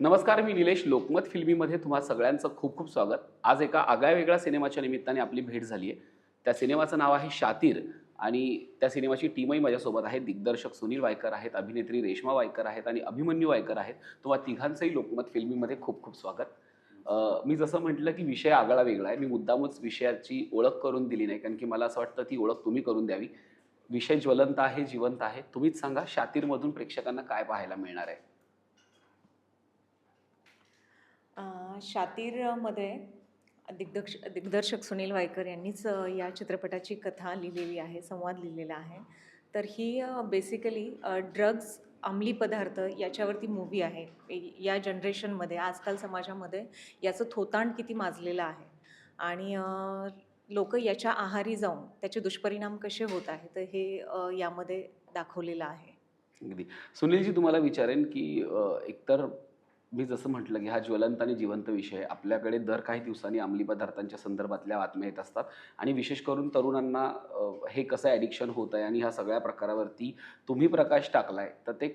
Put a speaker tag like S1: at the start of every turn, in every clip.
S1: नमस्कार मी निलेश लोकमत फिल्मीमध्ये तुम्हा सगळ्यांचं खूप खूप स्वागत. आज एका आगळ्या वेगळ्या सिनेमाच्या निमित्ताने आपली भेट झाली आहे. त्या सिनेमाचं नाव आहे शातीर आणि त्या सिनेमाची टीमही माझ्यासोबत आहे. दिग्दर्शक सुनील वायकर आहेत अभिनेत्री रेश्मा वायकर आहेत आणि अभिमन्यू वायकर आहेत. तुम्हा तिघांचंही लोकमत फिल्मीमध्ये खूप खूप स्वागत. मी जसं म्हटलं की विषय आगळा वेगळा आहे. मी मुद्दामच विषयाची ओळख करून दिली नाही कारण की मला असं वाटतं ती ओळख तुम्ही करून द्यावी. विषय ज्वलंत आहे जिवंत आहे. तुम्हीच सांगा शातीरमधून प्रेक्षकांना काय पाहायला मिळणार आहे
S2: अ, शातीरमध्ये दिग्दर्श दिग्दर्शक सुनील वायकर यांनीच या चित्रपटाची कथा लिहिलेली आहे संवाद लिहिलेला आहे. तर ही बेसिकली ड्रग्ज अंमली पदार्थ याच्यावरती मूवी आहे. या जनरेशनमध्ये आजकाल समाजामध्ये याचं थोतांड किती माजलेलं आहे. आणि लोक याच्या आहारी जाऊन त्याचे दुष्परिणाम कसे होत आहे तर हे यामध्ये दाखवलेलं आहे.
S1: अगदी. सुनीलजी तुम्हाला विचारेन की एकतर मी जसं म्हटलं की हा ज्वलंत आणि जिवंत विषय आपल्याकडे दर काही दिवसांनी अंमली पदार्थांच्या संदर्भातल्या बातम्या येत असतात. आणि विशेष करून तरुणांना हे कसं ॲडिक्शन होत आहे आणि ह्या सगळ्या प्रकारावरती तुम्ही प्रकाश टाकलाय तर ते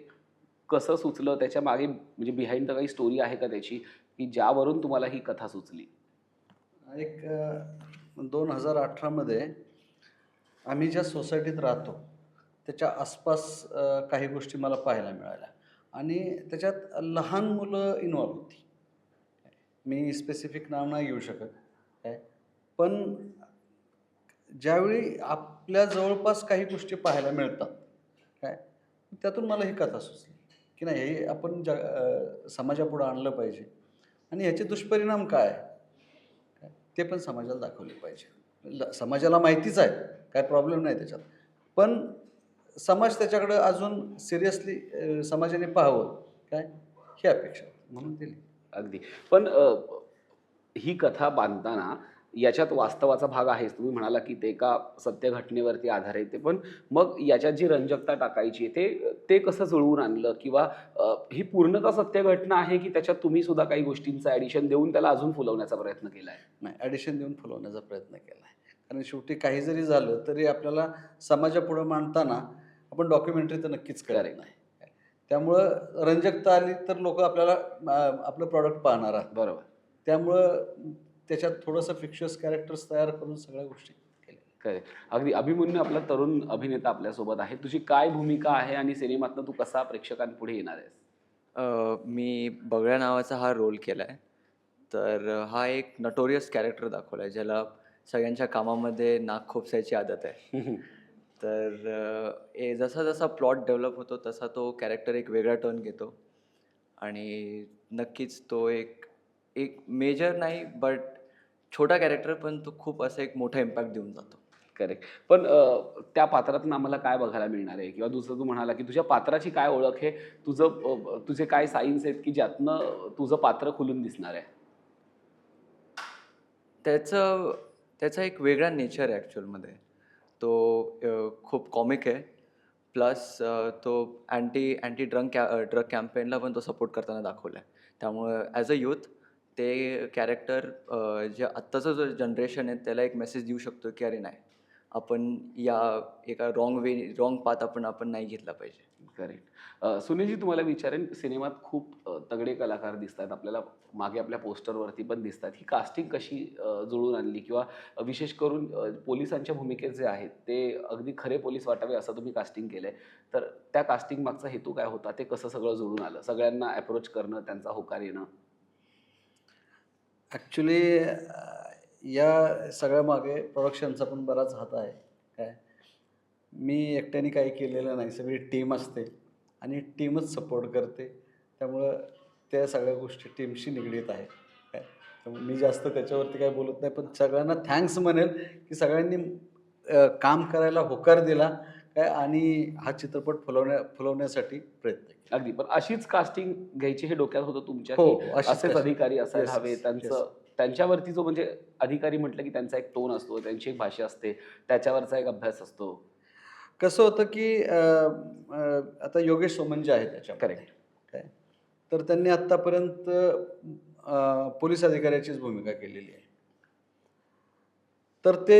S1: कसं सुचलं? त्याच्यामागे म्हणजे बिहाइंड द काही स्टोरी आहे का त्याची? की ज्यावरून तुम्हाला ही कथा सुचली?
S3: एक दोन हजार अठरामध्ये आम्ही ज्या सोसायटीत राहतो त्याच्या आसपास काही गोष्टी मला पाहायला मिळाल्या. आणि त्याच्यात लहान मुलं इन्वॉल्व होती. मी स्पेसिफिक नाव नाही घेऊ शकत. काय? पण ज्यावेळी आपल्या जवळपास काही गोष्टी पाहायला मिळतात काय? त्यातून मला ही कथा सुचली की नाही हे आपण जग समाजापुढं आणलं पाहिजे. आणि ह्याचे दुष्परिणाम काय? काय? ते पण समाजाला दाखवले पाहिजे. ल- समाजाला माहितीच आहे. काय प्रॉब्लेम नाही त्याच्यात. पण समाज त्याच्याकडं अजून सिरियसली समाजाने पाहावं. काय? ही अपेक्षा. म्हणून दिली.
S1: अगदी. पण ही कथा बांधताना याच्यात वास्तवाचा भाग आहेच. तुम्ही म्हणाला की ते एका सत्य घटनेवरती आधारित आहे. पण मग याच्यात जी रंजकता टाकायची आहे, ते ते कसं जुळवून आणलं? किंवा ही पूर्णतः सत्य घटना आहे की त्याच्यात तुम्ही सुद्धा काही गोष्टींचं ॲडिशन देऊन त्याला अजून फुलवण्याचा प्रयत्न केला आहे
S3: नाही ॲडिशन देऊन फुलवण्याचा प्रयत्न केला आहे कारण शेवटी काही जरी झालं तरी आपल्याला समाजापुढं मांडताना आपण डॉक्युमेंटरी तर नक्कीच करत. नाही. त्यामुळं रंजकता आली तर लोक आपल्याला आपलं प्रॉडक्ट पाहणार आहेत.
S1: बरोबर.
S3: त्यामुळं त्याच्यात थोडंसं फिक्शस कॅरेक्टर्स तयार करून सगळ्या गोष्टी केल्या.
S1: अगदी अभिमन्यू आपला तरुण अभिनेता आपल्यासोबत आहे. तुझी काय भूमिका आहे आणि सिनेमातनं तू कसा प्रेक्षकांपुढे येणार आहेस?
S4: मी बगड्या नावाचा हा रोल केला आहे तर हा एक नटोरियस कॅरेक्टर दाखवला आहे ज्याला सगळ्यांच्या कामामध्ये नाक खोपसायची आदत आहे. तर ए जसा जसा प्लॉट डेव्हलप होतो तसा तो कॅरेक्टर एक वेगळा टर्न घेतो. आणि नक्कीच तो एक एक मेजर नाही बट छोटा कॅरेक्टर पण तो खूप असं एक मोठा इम्पॅक्ट देऊन जातो.
S1: करेक्ट पण त्या पात्रातून आम्हाला काय बघायला मिळणार आहे? किंवा दुसरं तू म्हणाला की तुझ्या पात्राची काय ओळख आहे? तुझं तुझे काय साईन्स आहेत की ज्यातनं तुझं पात्र खुलून दिसणार आहे?
S4: त्याचं त्याचा एक वेगळा नेचर आहे ॲक्च्युअलमध्ये तो खूप कॉमिक आहे. प्लस तो अँटी अँटी ड्रंक कॅ ड्रग कॅम्पेनला पण तो सपोर्ट करताना दाखवला आहे त्यामुळं ॲज अ यूथ ते कॅरेक्टर जे आत्ताचं जो जनरेशन आहे त्याला एक मेसेज देऊ शकतो की अरे नाही आपण या एका रॉंग वे रॉंग पाथ आपण आपण नाही घेतला पाहिजे.
S1: करेक्ट सुनीलजी तुम्हाला विचारेन सिनेमात खूप तगडे कलाकार दिसतात आपल्याला मागे आपल्या पोस्टरवरती पण दिसतात ही कास्टिंग कशी जुळून आणली? किंवा विशेष करून पोलिसांच्या भूमिकेत जे आहेत ते अगदी खरे पोलीस वाटावे असं तुम्ही कास्टिंग केलंय. तर त्या कास्टिंग मागचा हेतू काय होता? ते कसं सगळं जुळून आलं? सगळ्यांना अप्रोच करणं त्यांचा होकार येणं?
S3: ॲक्च्युली या सगळ्या मागे प्रोडक्शनचा पण बराच हात आहे. काय? मी एकट्याने काही केलेलं नाही सगळी टीम असते आणि टीमच सपोर्ट करते. त्यामुळं त्या सगळ्या गोष्टी टीमशी निगडीत आहे काय? त्यामुळे मी जास्त त्याच्यावरती काय बोलत नाही पण सगळ्यांना थँक्स म्हणेल की सगळ्यांनी काम करायला होकार दिला काय? आणि हा चित्रपट फुलवण्या फुलवण्यासाठी प्रयत्न केला.
S1: अगदी. पण अशीच कास्टिंग घ्यायची हे डोक्यात होतं तुमच्या
S3: हो,
S1: असेच. अधिकारी असायला हवे त्यांचं. त्यांच्यावरती जो म्हणजे अधिकारी म्हटलं की त्यांचा एक टोन असतो त्यांची एक भाषा असते त्याच्यावरचा एक अभ्यास असतो.
S3: कसं होतं की आता योगेश सोमन जे आहे त्याच्या
S1: Correct.
S3: काय तर त्यांनी आत्तापर्यंत पोलीस अधिकाऱ्याचीच भूमिका केलेली आहे. तर ते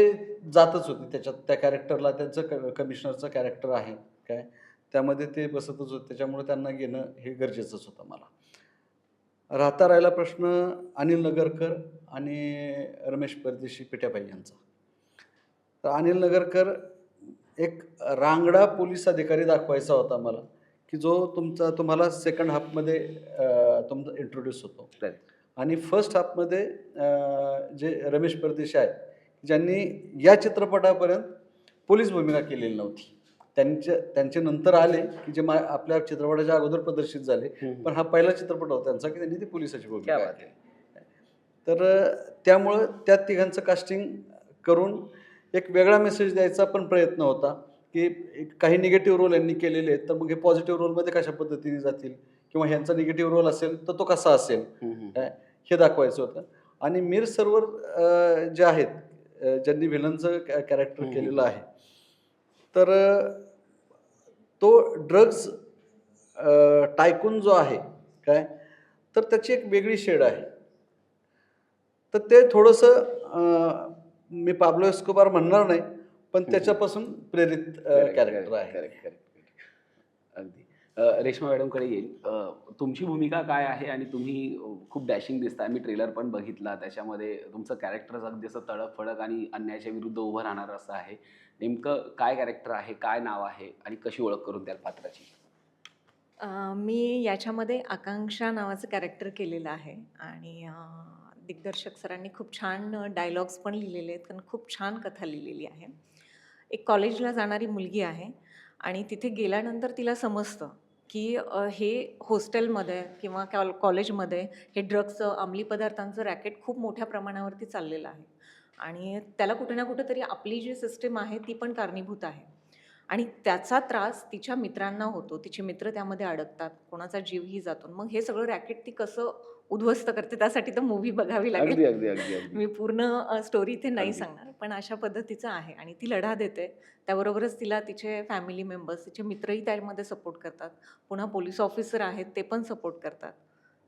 S3: जातच होते त्याच्यात त्या कॅरेक्टरला त्यांचं क कमिशनरचं कॅरेक्टर आहे काय? त्यामध्ये ते बसतच होते त्याच्यामुळे त्यांना घेणं हे गरजेचंच होतं मला. राहता राहिला प्रश्न अनिल नगरकर आणि रमेश परदेशी पिठ्याबाई यांचा. तर अनिल नगरकर एक रांगडा पोलीस अधिकारी दाखवायचा होता मला की जो तुमचा तुम्हाला सेकंड हाफमध्ये तुमचा इंट्रोड्यूस होतो. आणि फर्स्ट हाफमध्ये जे रमेश परदेशी आहेत ज्यांनी या चित्रपटापर्यंत पोलीस भूमिका केलेली नव्हती त्यांच्या त्यांचे नंतर आले की जे मा आपल्या चित्रपटाच्या अगोदर प्रदर्शित झाले पण हा पहिला चित्रपट होता त्यांचा की त्यांनी ती पोलिसाची भूमिका केली. तर त्यामुळं त्या तिघांचं कास्टिंग करून एक वेगळा मेसेज द्यायचा पण प्रयत्न होता की काही निगेटिव्ह रोल यांनी केलेले आहेत तर मग हे पॉझिटिव्ह रोलमध्ये कशा पद्धतीने जातील? किंवा ह्यांचा निगेटिव्ह रोल असेल तर तो कसा असेल? काय हे दाखवायचं होतं. आणि मीर सर्वर जे आहेत ज्यांनी व्हिलनचं कॅरेक्टर. केलेलं आहे तर तो ड्रग्ज टायकून जो आहे काय तर त्याची एक वेगळी शेड आहे. तर ते थोडंसं मी पाब्लो एस्कोबार म्हणणार नाही पण त्याच्यापासून प्रेरित कॅरेक्टर आहे.
S1: करेक्ट करेक्ट अगदी. रेश्मा मॅडमकडे येईल. तुमची भूमिका काय आहे आणि तुम्ही खूप डॅशिंग दिसताय. मी ट्रेलर पण बघितला. त्याच्यामध्ये तुमचं कॅरेक्टर अगदी असं तडक फडक आणि अन्यायाच्या विरुद्ध उभं राहणार असं आहे. नेमकं काय कॅरेक्टर आहे काय नाव आहे आणि कशी ओळख करून द्याल पात्राची?
S2: मी याच्यामध्ये आकांक्षा नावाचं कॅरेक्टर केलेलं आहे. आणि दिग्दर्शक सरांनी खूप छान डायलॉग्स पण लिहिलेले आहेत. कारण खूप छान कथा लिहिलेली आहे. एक कॉलेजला जाणारी मुलगी आहे आणि तिथे गेल्यानंतर तिला समजतं की हे हॉस्टेलमध्ये किंवा कॉल कॉलेजमध्ये हे ड्रग्सचं अंमली पदार्थांचं रॅकेट खूप मोठ्या प्रमाणावरती चाललेलं आहे. आणि त्याला कुठे ना कुठेतरी आपली जी सिस्टीम आहे ती पण कारणीभूत आहे. आणि त्याचा त्रास तिच्या मित्रांना होतो. तिचे मित्र त्यामध्ये अडकतात. कोणाचा जीवही जातो. मग हे सगळं रॅकेट ती कसं उद्ध्वस्त करते त्यासाठी तर मूवी बघावी लागेल.
S1: अगदी अगदी
S2: मी पूर्ण स्टोरी इथे नाही. सांगणार पण अशा पद्धतीचं आहे आणि ती लढा देते. त्याबरोबरच तिला तिचे फॅमिली मेंबर्स तिचे मित्रही त्यामध्ये सपोर्ट करतात. पुन्हा पोलीस ऑफिसर आहेत ते पण सपोर्ट करतात.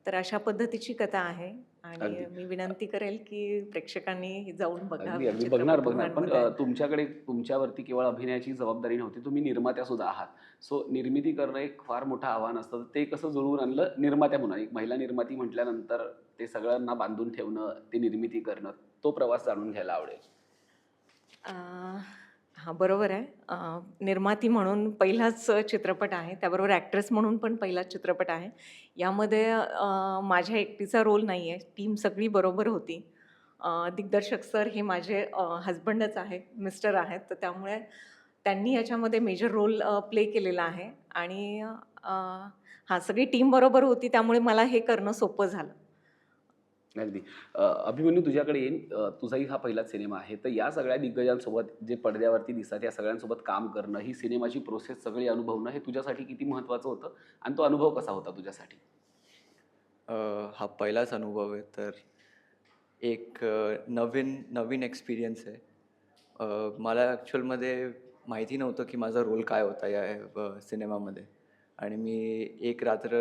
S2: तर अशा पद्धतीची कथा आहे आणि. मी विनंती करेल की प्रेक्षकांनी जाऊन
S1: अगदी बघणार बघणार. पण तुमच्याकडे तुमच्यावरती केवळ अभिनयाची जबाबदारी नव्हती. तुम्ही निर्मात्या सुद्धा आहात. सो निर्मिती करणं एक फार मोठं आव्हान असतं. ते कसं जुळवून आणलं? निर्मात्या म्हणून. एक महिला निर्माती म्हटल्यानंतर ते सगळ्यांना बांधून ठेवणं ते निर्मिती करणं तो प्रवास जाणून घ्यायला आवडेल.
S2: हां बरोबर आहे. निर्माती म्हणून पहिलाच चित्रपट आहे त्याबरोबर ॲक्ट्रेस म्हणून पण पहिलाच चित्रपट आहे. यामध्ये माझ्या एकटीचा रोल नाही आहे टीम सगळी बरोबर होती. दिग्दर्शक सर हे माझे हजबंडच आहेत मिस्टर आहेत तर त्यामुळे त्यांनी याच्यामध्ये मेजर रोल प्ले केलेला आहे. आणि अं, हां सगळी टीम बरोबर होती त्यामुळे मला हे करणं सोपं झालं.
S1: अगदी. अभिमन्यू तुझ्याकडे येईन. तुझाही हा पहिलाच सिनेमा आहे. तर या सगळ्या दिग्गजांसोबत जे पडद्यावरती दिसतात या सगळ्यांसोबत काम करणं ही सिनेमाची प्रोसेस सगळी अनुभवणं हे तुझ्यासाठी किती महत्त्वाचं होतं? आणि तो अनुभव कसा होता तुझ्यासाठी?
S4: हा पहिलाच अनुभव आहे. तर एक नवीन नवीन एक्सपिरियन्स आहे. मला ॲक्च्युअलमध्ये माहिती नव्हतं की माझा रोल काय होता या सिनेमामध्ये. आणि मी एक रात्र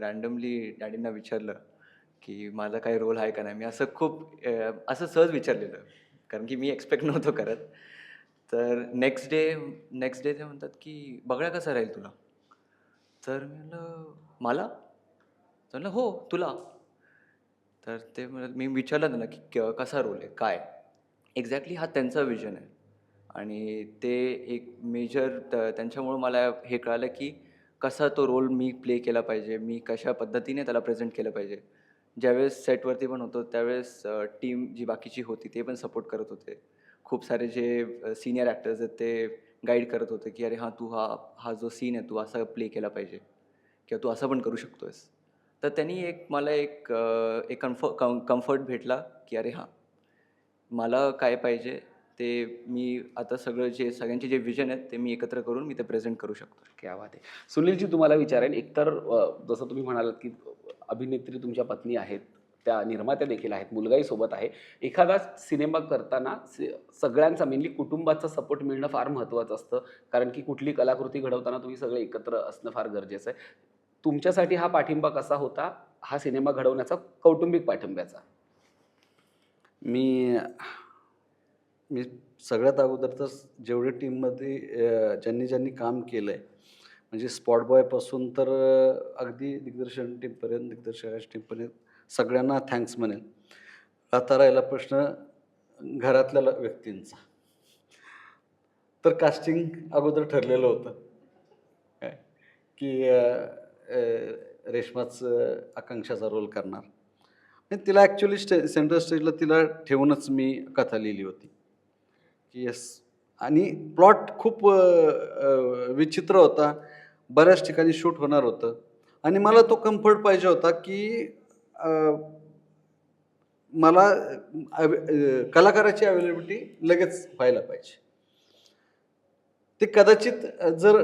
S4: रॅन्डमली डॅडींना विचारलं की माझा काही रोल आहे का नाही? मी असं खूप अ, असं सहज विचारलेलं. कारण की मी एक्सपेक्ट नव्हतो करत. तर नेक्स्ट डे नेक्स्ट डे ते म्हणतात की बघा कसा राहील तुला. तर मी म्हणलं मला? तर म्हणलं हो तुला. तर ते म्हणत मी विचारलं त्यांना की क- कसा रोल आहे? काय? एक्झॅक्टली हा त्यांचा विजन आहे. आणि ते एक मेजर त्यांच्यामुळं मला हे कळालं की कसा तो रोल मी प्ले केला पाहिजे मी कशा पद्धतीने त्याला प्रेझेंट केलं पाहिजे. ज्यावेळेस सेटवरती पण होतो त्यावेळेस टीम जी बाकीची होती ते पण सपोर्ट करत होते. खूप सारे जे सिनियर ॲक्टर्स आहेत ते गाईड करत होते की अरे हां तू हा हा जो सीन आहे तू असा प्ले केला पाहिजे. किंवा तू असं पण करू शकतोयस. तर त्यांनी एक मला एक एक कम्फ कम्फर्ट भेटला की अरे हां मला काय पाहिजे ते मी आता सगळं जे सगळ्यांचे जे विजन आहेत ते मी एकत्र करून मी ते प्रेझेंट करू शकतो
S1: क्या बात आहे. सुनीलजी तुम्हाला विचारेन एकतर जसं तुम्ही म्हणालात की अभिनेत्री तुमच्या पत्नी आहेत त्या निर्मात्या देखील आहेत मुलगाही सोबत आहे. एखादा सिनेमा करताना सि- सगळ्यांचा मेनली कुटुंबाचा सपोर्ट मिळणं फार महत्त्वाचं असतं. कारण की कुठली कलाकृती घडवताना तुम्ही सगळे एकत्र असणं फार गरजेचं आहे. तुमच्यासाठी हा पाठिंबा कसा होता? हा सिनेमा घडवण्याचा कौटुंबिक पाठिंब्याचा.
S3: मी मी सगळ्यात अगोदर तर जेवढे टीममध्ये ज्यांनी ज्यांनी काम केलं आहे म्हणजे स्पॉट बॉयपासून तर अगदी दिग्दर्शन टीमपर्यंत दिग्दर्शकाच्या टीमपर्यंत सगळ्यांना थँक्स म्हणेल. आता राहिला प्रश्न घरातल्या व्यक्तींचा. तर कास्टिंग अगोदर ठरलेलं होतं. काय? की अं, आकांक्षाचा रोल करणार. आणि तिला ॲक्च्युली स्टे सेंट्रल स्टेजला तिला ठेवूनच मी कथा लिहिली होती. की येस आणि प्लॉट खूप विचित्र होता. बऱ्याच ठिकाणी शूट होणार होतं. आणि मला तो कम्फर्ट पाहिजे होता की मला कलाकाराची अवेलेबिलिटी लगेच व्हायला पाहिजे. ते कदाचित जर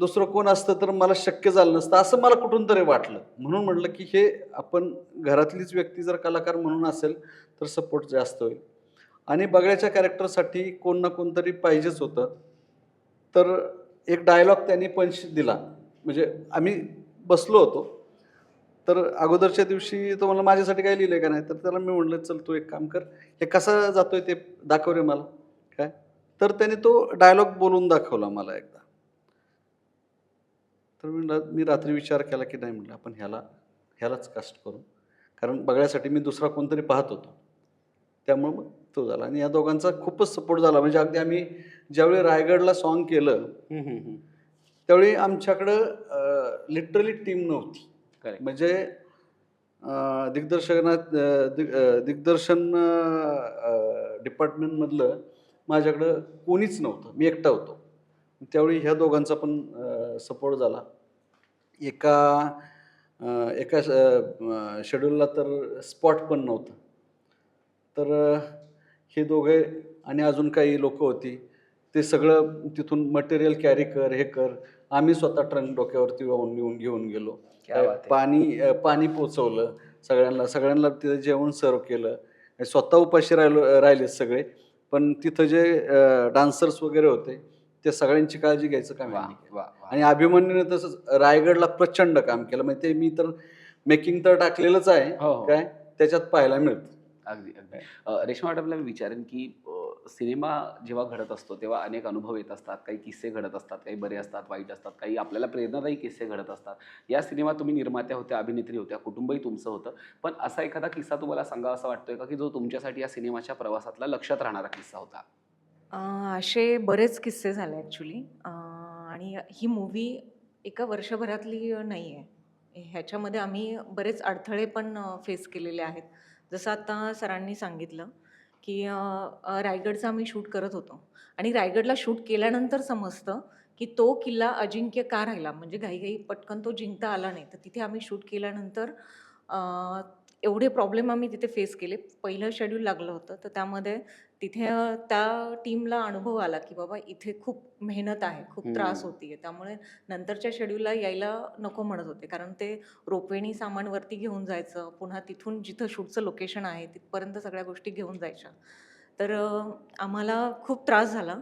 S3: दुसरं कोण असतं तर मला शक्य झालं नसतं असं मला कुठून तरी वाटलं. म्हणून म्हटलं की हे आपण घरातलीच व्यक्ती जर कलाकार म्हणून असेल तर सपोर्ट जास्त होईल. आणि बगड्याच्या कॅरेक्टरसाठी कोण ना कोणतरी पाहिजेच होतं. तर एक डायलॉग त्यांनी पंच दिला. म्हणजे आम्ही बसलो होतो. तर अगोदरच्या दिवशी तो मला माझ्यासाठी काय लिहिलं का नाही? तर त्याला मी म्हणलं चल तू एक काम कर. हे कसा जातोय ते दाखव रे मला. काय? तर त्याने तो डायलॉग बोलून दाखवला मला एकदा. तर मी मी रात्री विचार केला की नाही? म्हटलं आपण ह्याला ह्यालाच कास्ट करू. कारण बघण्यासाठी मी दुसरा कोणतरी पाहत होतो. त्यामुळं मग तो झाला. आणि या दोघांचा खूपच सपोर्ट झाला. म्हणजे अगदी आम्ही ज्यावेळी रायगडला सॉन्ग केलं. त्यावेळी आमच्याकडं लिटरली टीम नव्हती. म्हणजे अं, दिग्दर्शना डिपार्टमेंटमधलं माझ्याकडं कोणीच नव्हतं. मी एकटा होतो. त्यावेळी ह्या दोघांचा पण सपोर्ट झाला. एका एका शेड्यूलला तर स्पॉट पण नव्हतं. तर हे दोघे आणि अजून काही लोक होती ते सगळं तिथून मटेरियल कॅरी कर हे कर. आम्ही स्वतः ट्रंक डोक्यावरती वाहून घेऊन घेऊन गेलो. पाणी पाणी पोचवलं सगळ्यांना. सगळ्यांना तिथं जेवण सर्व केलं. स्वतः उपाशी राहिलो राहिले सगळे. पण तिथं जे डान्सर्स वगैरे होते ते सगळ्यांची काळजी घ्यायचं काम. आणि अभिमन्यूने तसंच रायगडला प्रचंड काम केलं. म्हणजे ते मी तर मेकिंग तर टाकलेलंच आहे.
S1: हो, हो.
S3: काय? त्याच्यात पाहायला मिळतं.
S1: अगदी अगदी. रेश्मा मॅडमला मी विचारेन की सिनेमा जेव्हा घडत असतो तेव्हा अनेक अनुभव येत असतात. काही किस्से घडत असतात काही बरे असतात वाईट असतात काही आपल्याला प्रेरणादायी किस्से घडत असतात. या सिनेमात तुम्ही निर्मात्या होत्या अभिनेत्री होत्या कुटुंबही तुमचं होतं. पण असा एखादा किस्सा तुम्हाला सांगा असा वाटतोय का की जो तुमच्यासाठी या सिनेमाच्या प्रवासातला लक्षात राहणारा किस्सा होता?
S2: असे बरेच किस्से झाले ॲक्च्युली आणि ही मूवी एका वर्षभरातली नाही आहे ह्याच्यामध्ये आम्ही बरेच अडथळे पण फेस केलेले आहेत. जसं आता सरांनी सांगितलं की रायगडचा आम्ही शूट करत होतो. आणि रायगडला शूट केल्यानंतर समजतं की तो किल्ला अजिंक्य का राहिला? म्हणजे घाईघाई पटकन तो जिंकता आला नाही. तर तिथे आम्ही शूट केल्यानंतर एवढे प्रॉब्लेम आम्ही तिथे फेस केले. पहिलं शेड्यूल लागलं होतं. तर त्यामध्ये तिथे त्या टीमला अनुभव आला की बाबा इथे खूप मेहनत आहे खूप त्रास
S1: हम्म.
S2: होतीये. त्यामुळे नंतरच्या शेड्यूलला यायला नको म्हणत होते. कारण ते रोपवेणी सामान वरती घेऊन जायचं पुन्हा तिथून जिथं शूटचं लोकेशन आहे तिथपर्यंत सगळ्या गोष्टी घेऊन जायच्या. तर आम्हाला खूप त्रास झाला.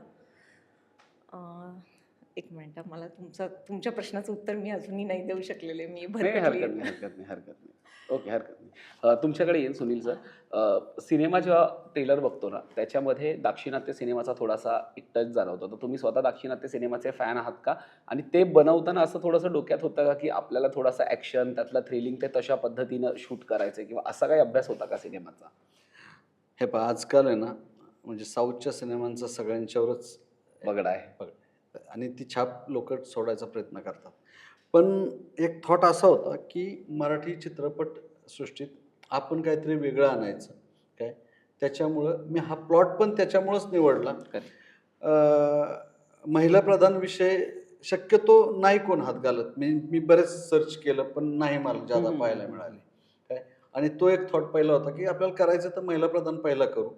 S2: एक मिनिट मला तुमचा तुमच्या प्रश्नाचं उत्तर मी अजूनही नाही देऊ शकलेले मी
S1: नाही हरकत
S2: भरकटली
S1: नाही हरकत नाही हरकत नाही. ओके हरकत नाही. अ, तुमच्याकडे येईल सुनील सर अ, सिनेमा जेव्हा ट्रेलर बघतो ना त्याच्यामध्ये दाक्षिणात्य सिनेमाचा थोडासा एक टच जाणवतो. तर तुम्ही स्वतः दाक्षिणात्य सिनेमाचे फॅन आहात का? आणि ते बनवताना असं थोडंसं डोक्यात होतं का की आपल्याला थोडासा ॲक्शन त्यातलं थ्रिलिंग ते तशा पद्धतीनं शूट करायचं किंवा असा काही अभ्यास होता का सिनेमाचा?
S3: हे पहा आजकाल आहे ना म्हणजे साऊथच्या सिनेमांचा सगळ्यांच्यावरच
S1: बगडा आहे.
S3: बघ आणि ती छाप लोक सोडायचा प्रयत्न करतात. पण एक थॉट असा होता की मराठी चित्रपट सृष्टीत आपण काहीतरी वेगळं आणायचं. काय? त्याच्यामुळं मी हा प्लॉट पण त्याच्यामुळंच निवडला. महिला प्रधान विषय शक्यतो नाही कोण हात घालत. मी मी बरेच सर्च केलं पण नाही मला जादा. पाहायला मिळाले. काय? आणि तो एक थॉट पहिला होता की आपल्याला करायचं तर महिला प्रधान पहिला करू.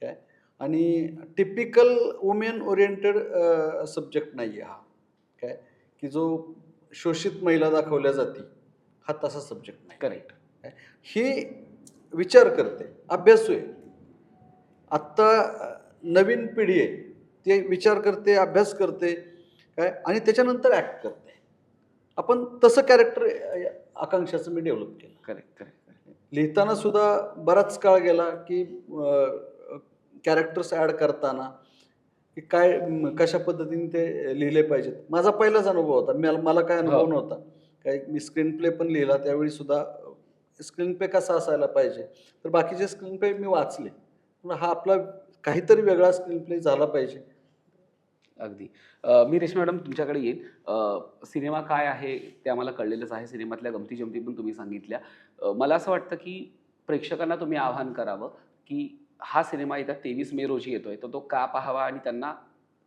S3: काय? आणि टिपिकल वुमेन ओरिएंटेड सब्जेक्ट नाही आहे हा. काय? की जो शोषित महिला दाखवल्या जाती हा तसा सब्जेक्ट नाही.
S1: करेक्ट
S3: ही विचार करते अभ्यासू आहे आत्ता नवीन पिढी आहे ते विचार करते अभ्यास करते काय? आणि त्याच्यानंतर ॲक्ट करते. आपण तसं कॅरेक्टर आकांक्षाचं मी डेव्हलप केलं.
S1: करेक्ट करेक्ट
S3: लिहिताना सुद्धा बराच काळ गेला की कॅरेक्टर्स ॲड करताना की काय कशा पद्धतीने ते लिहिले पाहिजेत. माझा पहिलाच अनुभव होता. मला मला काय अनुभव
S1: हो.
S3: नव्हता. काय मी स्क्रीन प्ले पण लिहिला त्यावेळी सुद्धा स्क्रीन प्ले कसा असायला पाहिजे? तर बाकीचे स्क्रीन प्ले मी वाचले. पण हा आपला काहीतरी वेगळा स्क्रीन प्ले झाला पाहिजे.
S1: अगदी. मी रेश्मा मॅडम तुमच्याकडे येईन. सिनेमा काय आहे ते आम्हाला कळलेलंच आहे. सिनेमातल्या गमती जमती पण तुम्ही सांगितल्या. मला असं वाटतं की प्रेक्षकांना तुम्ही आवाहन करावं की हा सिनेमा येत्या तेवीस मे रोजी येतोय तर तो का पाहावा आणि त्यांना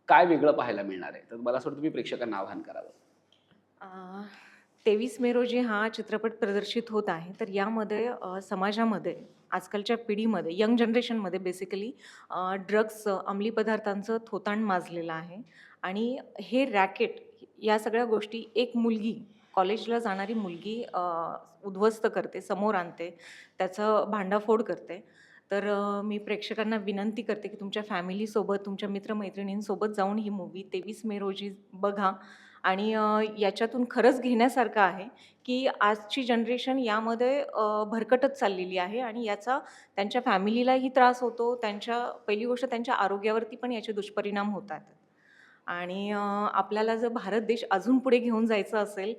S1: काय वेगळं पाहायला मिळणार आहे? तर मला असं वाटतं तुम्ही प्रेक्षकांना आवाहन करावं.
S2: तेवीस मे रोजी हा चित्रपट प्रदर्शित होत आहे तर यामध्ये समाजामध्ये आजकालच्या पिढीमध्ये यंग जनरेशनमध्ये बेसिकली ड्रग्स अंमली पदार्थांचं थोतांड माजलेलं आहे. आणि हे रॅकेट या सगळ्या गोष्टी एक मुलगी कॉलेजला जाणारी मुलगी उद्ध्वस्त करते समोर आणते त्याचं भांडाफोड करते. तर मी प्रेक्षकांना विनंती करते की तुमच्या फॅमिलीसोबत तुमच्या मित्रमैत्रिणींसोबत जाऊन ही मूवी तेवीस मे रोजी बघा. आणि याच्यातून खरंच घेण्यासारखं आहे की आजची जनरेशन यामध्ये भरकटत चाललेली आहे आणि याचा त्यांच्या फॅमिलीलाही त्रास होतो. त्यांच्या पहिली गोष्ट त्यांच्या आरोग्यावरती पण याचे दुष्परिणाम होतात. आणि आपल्याला जर भारत देश अजून पुढे घेऊन जायचं असेल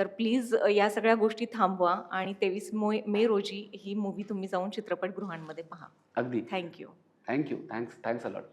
S2: तर प्लीज या सगळ्या गोष्टी थांबवा आणि तेवीस मे रोजी ही मूवी तुम्ही जाऊन चित्रपटगृहांमध्ये पहा.
S1: अगदी.
S2: Thank you
S1: thank you thanks thanks a lot